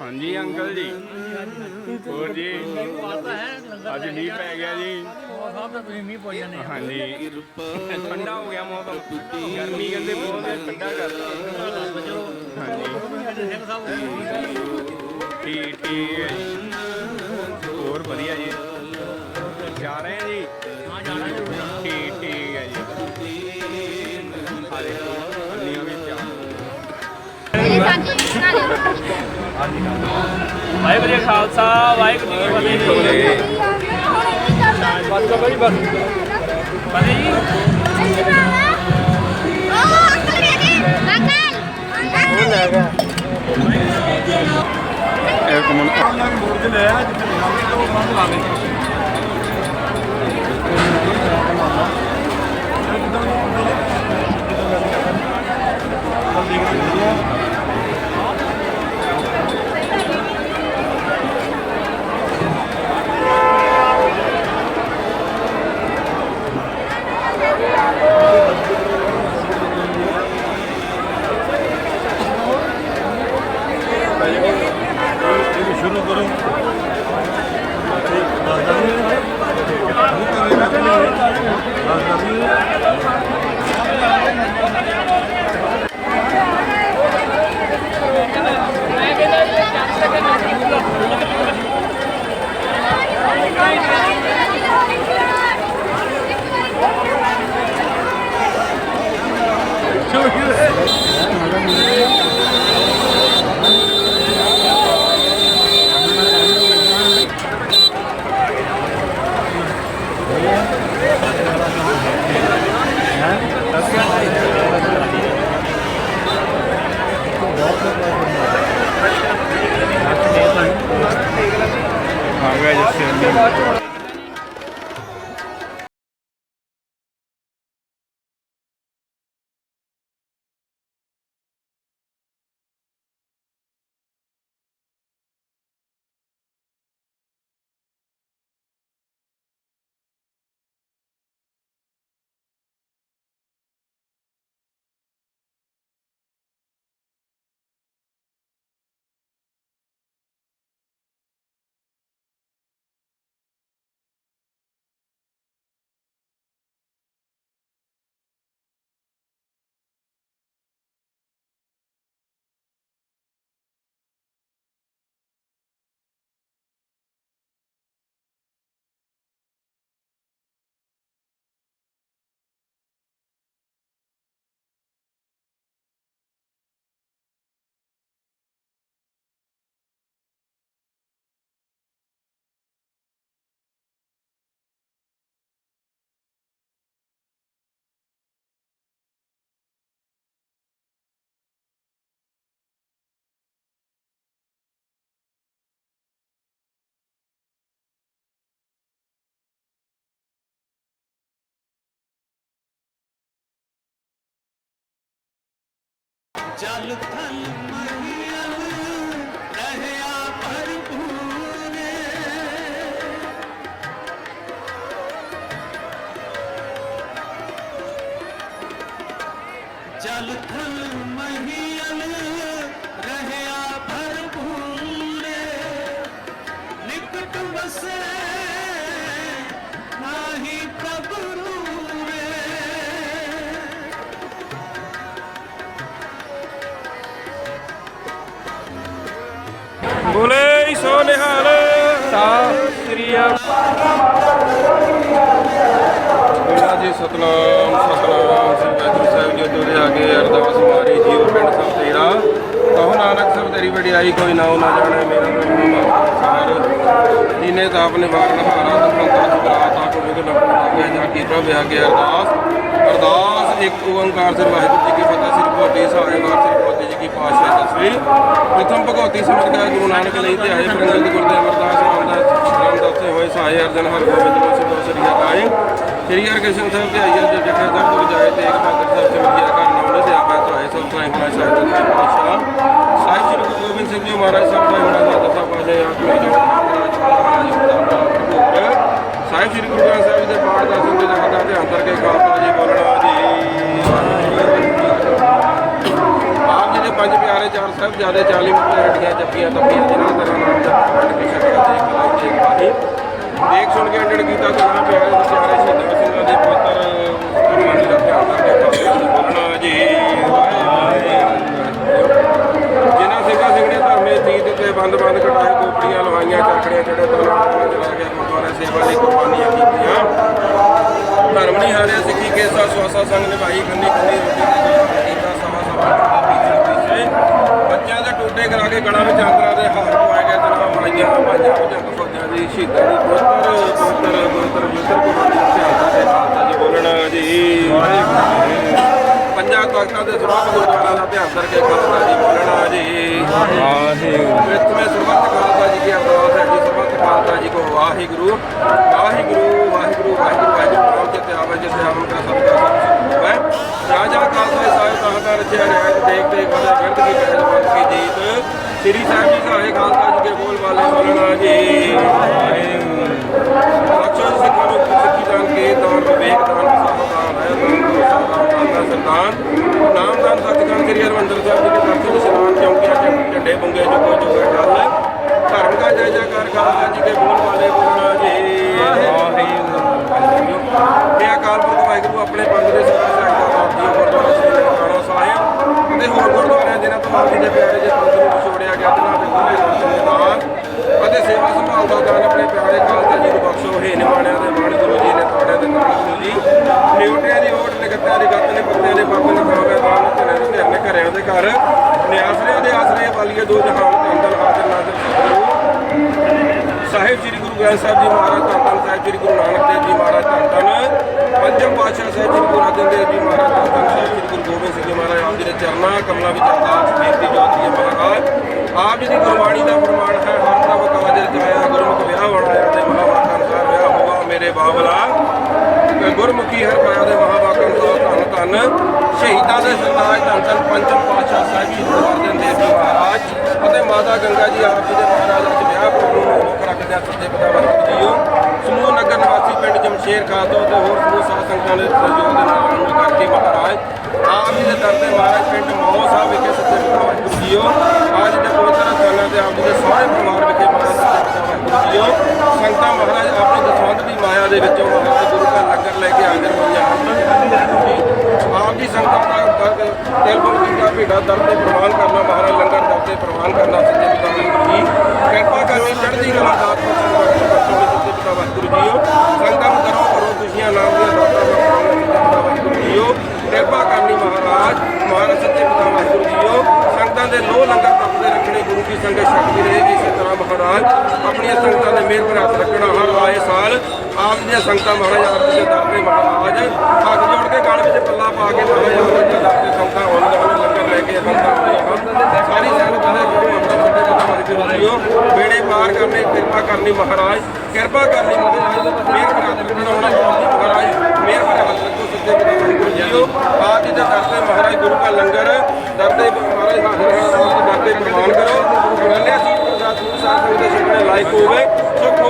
ਹਾਂਜੀ ਅੰਕਲ ਜੀ। ਹੋਰ ਜੀ ਅੱਜ ਮੀਂਹ ਪੈ ਗਿਆ ਜੀ। ਹਾਂਜੀ। ਠੰਡਾ ਹੋ ਗਿਆ ਮੌਸਮ। ਗਰਮੀ ਕਹਿੰਦੇ ਬਹੁਤ ਹੈ, ਠੰਡਾ ਕਰਤਾ ਹਾਂਜੀ। ਠੀਕ ਠੀਕ ਹੈ ਜੀ। ਹੋਰ ਵਧੀਆ ਜੀ। ਜਾ ਰਹੇ ਹਾਂ ਜੀ ਹਾਂ ਜਾ? ਹਾਲੇ ਅੰਨੀਆਂ ਵਿੱਚ ਆ ਵਾਹਿਗੁਰੂ ਜੀ ਖਾਲਸਾ ਵਾਹਿਗੁਰੂ ਜੀ ਕੀ ਫਤਿਹ। ਜੀ ਬਸ ਕਰੋ ਜੀ ਬਸ। ਫਤਿਹ ਜੀ। ਇੱਕ ਮਿੰਟ ਸ਼ੁਰੂ ਜਲ ਥਲ ਮਹੀਲ ਰਹਿਆ ਭਰਪੂਰ। ਜਲ ਥਲ ਮਹੀਲ ਰਹਿਆ ਭਰਪੂਰ। ਨਿਕਟ ਵਸੇ ਬੋਲੇ ਸੋ ਨਿਹਾਲ ਸਤਿ ਸ੍ਰੀ ਜੀ ਸਤਨਾਮ ਸਤਨਾਮ ਸ੍ਰੀ ਵਾਹਿਗੁਰੂ ਸਾਹਿਬ ਜੀ ਤੋਂ ਆ ਅਰਦਾਸ ਮਾਰੀ ਜੀਵ ਪਿੰਡ ਸਭ ਤੇਰਾ। ਕਹੋ ਨਾਨਕ ਸਭ ਤੇਰੀ ਵਡਿਆਈ, ਕੋਈ ਨਾਉ ਨਾ ਜਾਣੇ ਮੇਰਾ ਨਾਮ ਸਾਰ ਤਾਂ ਆਪਣੇ ਵਾਰਨ ਹਾਰਾ ਤੁਮੰਤਰ ਸੁਗਰਾਤਾ ਕੋ ਵਿਗਨ ਲਾਗੇ ਜਾ ਕੀ ਪ੍ਰਭ ਆ ਕੇ ਅਰਦਾਸ। ਅਰਦਾਸ ਇੱਕ ਓੰਕਾਰ ਸ੍ਰੀ ਵਾਹਿਗੁਰੂ ਜੀ ਕੀ ਫਤਿਹ ਸ੍ਰੀ ਭਗਵਤੀ ਸਾਹਿਬਾਨ ਸ੍ਰੀ ਭਗਵਤੀ ਜੀ ਕੀ ਪਾਤਸ਼ਾਹ ਤਸਵੀਰ ਪ੍ਰਥਮ ਭਗਵਤੀ ਸਮਝ ਗੁਰੂ ਨਾਨਕ ਲਈ ਤੇ ਆਏ ਪ੍ਰੰਗਤ ਗੁਰਦੇ ਅਮਰਦਾਸ ਰਾਮਦਾਸ ਰਾਮਦਾਸ ਤੇ ਹੋਏ ਸਹਾਇ ਅਰਜਨ ਹਰ ਗੋਬਿੰਦ ਨੂੰ ਸਿਧੋ ਸ੍ਰੀ ਅਕਾਲ ਸ੍ਰੀ ਹਰਿਕ੍ਰਿਸ਼ਨ ਸਾਹਿਬ ਤੇ ਆਈਏ ਜੋ ਜਖੇ ਸਾਹਿਬ ਤੋਂ ਜਾਏ ਤੇ ਇੱਕ ਭਗਤ ਸਾਹਿਬ ਤੇ ਵਿਦਿਆ ਕਰਨ ਆਉਂਦੇ ਤੇ ਆਪੇ ਤੋਂ ਆਏ ਸਭ ਤੋਂ ਇਖਲਾ ਸਾਹਿਬ ਦੇ ਪਾਤਸ਼ਾਹ ਸਾਹਿਬ ਸ੍ਰੀ ਗੁਰੂ ਗੋਬਿੰਦ ਸਿੰਘ ਜੀ ਮਹਾਰਾਜ ਸਾਹਿਬ ਦਾ ਹੋਣਾ ਦਾ ਦਸਾ ਪਾਜੇ ਆਤਮੀ ਸਾਹਿਬ ਸ੍ਰੀ ਗੁਰੂ ਗ੍ਰੰਥ ਸਾਹਿਬ ਦੇ ਪਾਠ ਦਾ ਖਾਲਸਾ ਜੀ ਬੋਲਣਾ ਜੀ ਆਪ ਜੀ ਦੇ ਪੰਜ ਪਿਆਰੇ ਚਾਰ ਸਾਹਿਬ ਜਿਆਦੇ 40 ਮੁਕਤੇ ਹੱਡੀਆਂ ਜੱਪੀਆਂ ਤੱਪੀਆਂ ਜਿਨ੍ਹਾਂ ਤਰ੍ਹਾਂ ਨਾਮ ਦਾ ਵੰਡ ਕੇ ਛਕਾ ਦੇ ਕਲਾਈ ਦੇ ਬਾਣੀ ਦੇਖ ਸੁਣ ਕੇ ਅੰਡੜ ਕੀਤਾ ਗੁਰਾਂ ਪਿਆਰੇ ਵਿਚਾਰੇ ਸ਼ਹੀਦਾਂ ਸਿੰਘਾਂ ਦੇ ਪੁੱਤਰ ਕੁਰਬਾਨੀ ਦਾ ਧਿਆਨ ਰੱਖਦੇ ਖਾਲਸਾ ਜੀ ਬੋਲਣਾ ਜੀ ਜਿਨ੍ਹਾਂ ਸਿੰਘਾਂ ਸਿੰਘਣੇ ਧਰਮੇ ਤੀਤ ਤੇ ਬੰਦ ਬੰਦ ਕਟਾਏ ਕੋਪੜੀਆਂ ਲਵਾਈਆਂ ਚਰਖੜੀਆਂ ਜਿਹੜੇ ਤੋਂ ਨਾਮ ਚਲਾ ਗਿਆ ਗੁਰਦੁਆਰਾ ਸੇਵਾ ਲਈ ਕੁਰਬਾਨੀਆਂ ਕੀਤੀਆਂ ਧਰਮ ਨਹੀਂ ਹਾਰਿਆ ਸਿੱਖੀ ਕੇਸਾ ਸਵਾਸਾ ਸੰਗ ਨਿਭਾਈ ਖੰਨੀ ਖੰਨੀ ਰੋਟੀ ਦੇ ਕੀਤਾ ਸਵਾ ਸਵਾ ਪੀਛੇ ਪੀਛੇ ਬੱਚਿਆਂ ਦੇ ਕੇ ਗਲਾਂ ਵਿੱਚ ਆਂਦਰਾਂ ਦੇ ਹਾਰ ਪਵਾਏ ਗਏ ਜਨਾਬ ਮਾਈਆਂ ਭਾਈਆਂ ਜੰਗ ਫੌਜਾਂ ਦੀ ਸ਼ਹੀਦਾਂ ਦੀ ਪੁੱਤਰ ਪੁੱਤਰ ਪੁੱਤਰ ਯੁੱਧਰ ਕੁਮਾਰੀ ਧਿਆਨ ਦੇ ਖਾਲਸਾ ਜੀ ਬੋਲਣਾ ਜੀ। ਪੰਜਾਂ ਤਖਤਾਂ ਦੇ ਸਰਬੱਤ ਗੁਰਦੁਆਰਾ ਦਾ ਧਿਆਨ ਕਰਕੇ ਖਾਲਸਾ ਜੀ ਬੋਲਣਾ ਜੀ। ਪ੍ਰਥਮੇ ਸਰਬੱਤ ਖਾਲਸਾ ਜੀ ਕੀ ਅਰਦਾਸ ਹੈ ਜੀ ਸਰਬੱਤ ਖਾਲਸਾ ਜੀ ਕੋ ਵਾਹਿਗੁਰੂ। ਵਾਹਿਗੁਰੂ ਵਾਹਿਗੁਰੂ ਵਾਹਿਗੁਰੂ ਵਾਹਿਗੁਰੂ ਨਾਮ ਜਿਤੇ ਆਵੇ ਜਿਤੇ ਆਵਨ ਕਾ ਸਤਿਕਾਰ ਸਤਿ ਹੈ ਰਾਜਾ ਖਾਲਸਾ ਸਾਹਿਬ ਤਖਤਾ ਰਚਿਆ ਰਿਆਇਤ ਦੇਖ ਦੇਖ ਬਦੇ ਬਿਰਦ ਕੀ ਬੰਦ ਕੀ ਜੀਤ। ਸ੍ਰੀ ਸਾਹਿਬ ਜੀ ਸਹਾਏ ਖਾਲਸਾ ਜੀ ਕੇ ਬੋਲ ਵਾਲੇ ਬੋਲਣਾ ਜੀ। ਬਖਸ਼ੋ ਸਿੱਖਾਂ ਨੂੰ ਸਿੱਖੀ ਦਾਨ ਕੇ ਦਾਨ ਵਿਵੇਕ ਦਾਨ ਦਾਨ ਹੈ ਦਾ ਨਾਮਦਾਨ ਸਤਿਗੁਰਾਂ ਸ੍ਰੀ ਹਰਿਮੰਦਰ ਸਾਹਿਬ ਜੀ ਦੇ ਦਰਸ਼ਨ ਇਸ਼ਨਾਨ ਚੌਂਕੀਆਂ ਚ ਝੰਡੇ ਬੁੰਗੇ ਜੁਗੋ ਜੁਗਾ ਡਾਲ। ਧਰਮ ਦਾ ਜੈ ਜੈਕਾਰ ਖਾਲਸਾ ਜੀ ਕੇ ਬੋਲ ਵਾਲੇ ਬੋਲਣਾ ਜੀ। ਇਹ ਅਕਾਲ ਪੁਰਖ ਵਾਹਿਗੁਰੂ ਆਪਣੇ ਪੰਜ ਦੇ ਸਿਰਾਂ ਸਹਾਇਤਾ ਆਪਦੀ ਗੁਰਦੁਆਰਾ ਸ੍ਰੀ ਨਨਕਾਣਾ ਸਾਹਿਬ ਅਤੇ ਹੋਰ ਗੁਰਦੁਆਰਿਆਂ ਜਿਨ੍ਹਾਂ ਤੋਂ ਆਪ ਜੀ ਦੇ ਪਿਆਰੇ ਜੇ ਪੰਥ ਨੂੰ ਵਿਛੋੜਿਆ ਗਿਆ ਜਿਨ੍ਹਾਂ ਦੇ ਖੁੱਲੇ ਦਰਸ਼ਨ ਦਾਨ ਅਤੇ ਸੇਵਾ ਸੰਭਾਲ ਦਾ ਦਾਨ ਆਪਣੇ ਪਿਆਰੇ ਖਾਲਸਾ ਜੀ ਨੂੰ ਬਖਸ਼ੋ ਹੇ ਨਿਮਾਣਿਆਂ ਦੇ ਮਾਣ ਗੁਰੂ ਜੀ ਨੇ ਤੁਹਾਡੇ ਦੇ ਨਾਲ ਗੁਰੂ ਜੀ ਨਿਉਟਿਆਂ ਦੀ ਓਟ ਨਿਕੱਤਿਆਂ ਦੀ ਗੱਤ ਨੇ ਪੱਤਿਆਂ ਦੇ ਪੱਤ ਨੇ ਖਾਵੇ ਦਾਨ ਧਨੇ ਦੇ ਧਿਰਨੇ ਘਰਿਆਂ ਦੇ ਘਰ ਨਿਆਸਰਿਆਂ ਦੇ ਆਸਰੇ ਵਾਲੀਏ ਦੋ ਜਹਾਨ ਤੰਦਲ ਹਾਜ਼ਰ ਨਾਜ਼ਰ ਸਤਿਗੁਰੂ ਸਾਹਿਬ ਸਾਹਿਬ ਜੀ ਮਹਾਰਾਜ ਧੰਨ ਸਾਹਿਬ ਸ੍ਰੀ ਗੁਰੂ ਨਾਨਕ ਦੇਵ ਜੀ ਮਹਾਰਾਜ ਧੰਨ ਪੰਜਮ ਪਾਤਸ਼ਾਹ ਸਾਹਿਬ ਸ੍ਰੀ ਗੁਰੂ ਅਰਜਨ ਦੇਵ ਜੀ ਮਹਾਰਾਜ ਧੰਨ ਸਾਹਿਬ ਸ੍ਰੀ ਗੁਰੂ ਗੋਬਿੰਦ ਸਿੰਘ ਜੀ ਮਹਾਰਾਜ ਆਪ ਜੀ ਦੇ ਚਰਨਾਂ, ਕਮਲਾਂ ਵਿੱਚ ਅਰਦਾਸ ਬੇਨਤੀ ਜੋਤੀ ਹੈ ਮਹਾਰਾਜ। ਆਪ ਜੀ ਦੀ ਗੁਰਬਾਣੀ ਦਾ ਪ੍ਰਮਾਣ ਹੈ, ਹਰ ਪ੍ਰਭ ਕਾਜ ਰਚਾਇਆ ਗੁਰਮੁਖ ਵਿਆਹ ਬਣਾਇਆ ਤੇ ਮਹਾਵਾਕਾਂ ਅਨੁਸਾਰ ਵਿਆਹ ਹੋਆ, ਮੇਰੇ ਬਾਬਲਾ। ਗੁਰਮੁਖੀ ਹਰ ਪਾਇਆ ਦੇ ਮਹਾਵਾਕਾਂ ਅਨੁਸਾਰ ਧੰਨ ਧੰਨ। ਸ਼ਹੀਦਾਂ ਦੇ ਸਰਤਾਜ ਧੰਨ ਧੰਨ ਪੰਜਮ ਪਾਤਸ਼ਾਹ ਸਾਹਿਬ ਜੀ ਗੁਰੂ ਅਰਜਨ ਦੇਵ ਜੀ ਮਹਾਰਾਜ ਅਤੇ ਮਾਤਾ ਗੰਗਾ ਜੀ ਆਪ ਜੀ ਦੇ ਮਹਾਰਾਜ ਅੱਜ ਵਿਆਹ ਪ੍ਰੋਗਰਾਮ ਨੂੰ ਮੁੱਖ ਰੱਖਦਿਆਂ ਸੱਚੇ ਪਿਤਾ ਵਾਹਿਗੁਰੂ ਜੀਓ ਸਮੂਹ ਨਗਰ ਨਿਵਾਸੀ ਪਿੰਡ ਜਮਸ਼ੇਰ ਖਾਤੋ ਤੇ ਹੋਰ ਸਮੂਹ ਸਾਧ ਸੰਗਤਾਂ ਦੇ ਸਹਿਯੋਗ ਦੇ ਨਾਲ ਅਮਲ ਕਰਕੇ ਮਹਾਰਾਜ ਆਪ ਜੀ ਦੇ ਦਰ ਤੇ ਮਹਾਰਾਜ ਪਿੰਡ ਮੌ ਸਾਹਿਬ ਵਿਖੇ ਸੱਚੇ ਪਿਤਾ ਵਾਹਿਗੁਰੂ ਜੀਓ ਆਜ ਦੇ ਪਵਿੱਤਰ ਸਥਾਨਾਂ ਤੇ ਆਪ ਜੀ ਦੇ ਸਾਰੇ ਪਰਿਵਾਰ ਵਿਖੇ ਮਹਾਰਾਜ ਸੱਚੇ ਪਿਤਾ ਵਾਹਿਗੁਰੂ ਜੀਓ ਸੰਗਤਾਂ ਮਹਾਰਾਜ ਆਪਣੀ ਦਸਵੰਧ ਦੀ ਮਾਇਆ ਦੇ ਵਿੱਚੋਂ ਮਹਾਰਾਜ ਗੁਰੂ ਦਾ ਲੰਗਰ ਲੈ ਕੇ ਹਾਜ਼ਰ ਹੋਈਆਂ ਹਨ ਆਪ ਜੀ ਸੰਗਤਾਂ ਦਾ ਦਰ ਤਿਲ ਬੁਲ ਭੇਡਾ ਦਰ ਤੇ ਪ੍ਰਵਾਨ ਕਰਨਾ, ਮਹਾਰਾਜ ਲੰਗਰ ਦਰ ਤੇ ਪ੍ਰਵਾਨ ਕਰਨਾ ਸੱਚੇ ਪਿਤਾ ਵਾਹਿਗੁਰੂ ਜੀ ਕਿਰਪਾ ਕਰਨੀ ਚੜ੍ਹਦੀ ਕਲਾ ਦਾਤ ਬਖਸ਼ਣ ਬਖਸ਼ਣ ਬਖਸ਼ਣ ਸੱਚੇ ਪਿਤਾ ਵਾਹਿਗੁਰੂ ਜੀਓ ਸੰਗਮ ਕਰੋ ਕਰੋ ਖੁਸ਼ੀਆਂ, ਨਾਮ ਦੀਆਂ ਦਾਤਾਂ ਬਖਸ਼ਣ ਸੱਚੇ ਪਿਤਾ ਵਾਹਿਗੁਰੂ ਜੀਓ ਕਿਰਪਾ ਕਰਨੀ ਮਹਾਰਾਜ ਮਹਾਰਾਜ ਸੱਚੇ ਪਿਤਾ ਵਾਹਿਗੁਰੂ ਜੀਓ ਸੰਗਤਾਂ ਦੇ ਲੋਹ ਲੰਗਰ ਤਪਦੇ ਰੱਖਣੇ ਗੁਰੂ ਕੀ ਸੰਗਤ ਸ਼ਕਤੀ ਰਹੇਗੀ ਇਸੇ ਤਰ੍ਹਾਂ ਮਹਾਰਾਜ, ਆਪਣੀਆਂ ਸੰਗਤਾਂ ਦੇ ਮਿਹਰ ਭਰਾ ਹੱਥ ਰੱਖਣਾ ਹਰ ਆਏ ਸਾਲ। ਆਪ ਦੀਆਂ ਸੰਗਤਾਂ ਮਹਾਰਾਜ, ਆਪ ਜੀ ਦੇ ਦਰ ਤੇ ਮਹਾਰਾਜ, ਹੱਥ ਜੋੜ ਕੇ ਗਲ ਵਿੱਚ ਪੱਲਾ ਪਾ ਕੇ ਮਹਾਰਾਜ, ਆਪ ਦੇ ਦਰ ਬੇੜੇ ਪਾਰ ਕਰਨੇ, ਕਿਰਪਾ ਕਰਨੀ ਮਹਾਰਾਜ, ਕਿਰਪਾ ਕਰਨੀ ਮਹਾਰਾਜ ਮਿਹਰ ਭਰਾ ਦੇ ਰੱਖਣਾ ਹੋਣਾ ਮਹਾਰਾਜ ਮਿਹਰ ਭਰਾ ਹੱਥ ਰੱਖੋ ਸੱਚੇ ਜੀਓ ਆਪ ਜੀ ਦੇ ਦਰ ਮਹਾਰਾਜ ਗੁਰੂ ਦਾ ਲੰਗਰ, ਦਰਦੇ ਮਹਾਰਾਜ ਹਾਜ਼ਰ ਹੈ ਆਪ ਪ੍ਰਵਾਨ ਕਰੋ। ਗੱਲੇ ਅਸੀਂ ਪ੍ਰਸਾਦ ਗੁਰੂ ਸਾਹਿਬ ਦੇ ਛਕਣੇ ਲਾਇਕ ਹੋਵੇ, ਸੁਖ